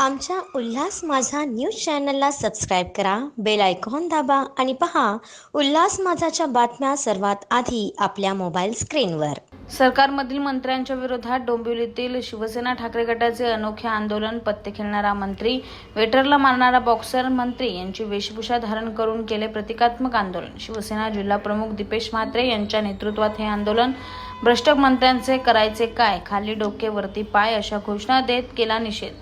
आमच्या उल्हास माझा न्यूज चॅनलला सबस्क्राईब करा बेल आयकॉन दाबा आणि पहा उल्हास माझाच्या बातम्या सर्वात आधी आपल्या मोबाईल स्क्रीनवर. सरकारमधील मंत्र्यांच्या विरोधात डोंबिवलीतील शिवसेना ठाकरे गटाचे अनोखे आंदोलन पत्ते खेळणारा मंत्री वेटरला मारणारा बॉक्सर मंत्री यांची वेशभूषा धारण करून केले प्रतिकात्मक आंदोलन. शिवसेना जिल्हा प्रमुख दीपेश म्हात्रे यांच्या नेतृत्वात हे आंदोलन भ्रष्ट मंत्र्यांचे करायचे काय खाली डोके वरती पाय अशा घोषणा देत केला निषेध.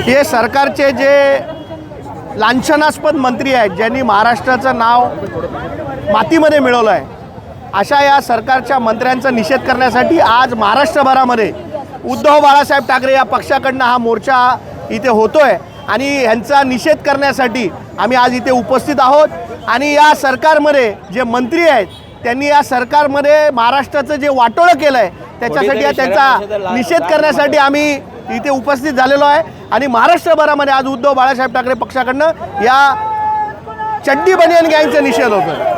हे सरकारचे जे लांछनास्पद मंत्री आहेत ज्यांनी महाराष्ट्राचं नाव मातीमध्ये मिळवलं आहे अशा या सरकारच्या मंत्र्यांचा निषेध करण्यासाठी आज महाराष्ट्रभरामध्ये उद्धव बाळासाहेब ठाकरे या पक्षाकडनं हा मोर्चा इथे होतो आहे आणि ह्यांचा निषेध करण्यासाठी आम्ही आज इथे उपस्थित आहोत. आणि या सरकारमध्ये जे मंत्री आहेत त्यांनी या सरकारमध्ये महाराष्ट्राचं जे वाटोळं केलं आहे त्याच्यासाठी या त्यांचा निषेध करण्यासाठी आम्ही इथे उपस्थित झालेलो आहे. आणि महाराष्ट्रभरामध्ये आज उद्धव बाळासाहेब ठाकरे पक्षाकडनं या चड्डी बनियन गँगचा निषेध होतो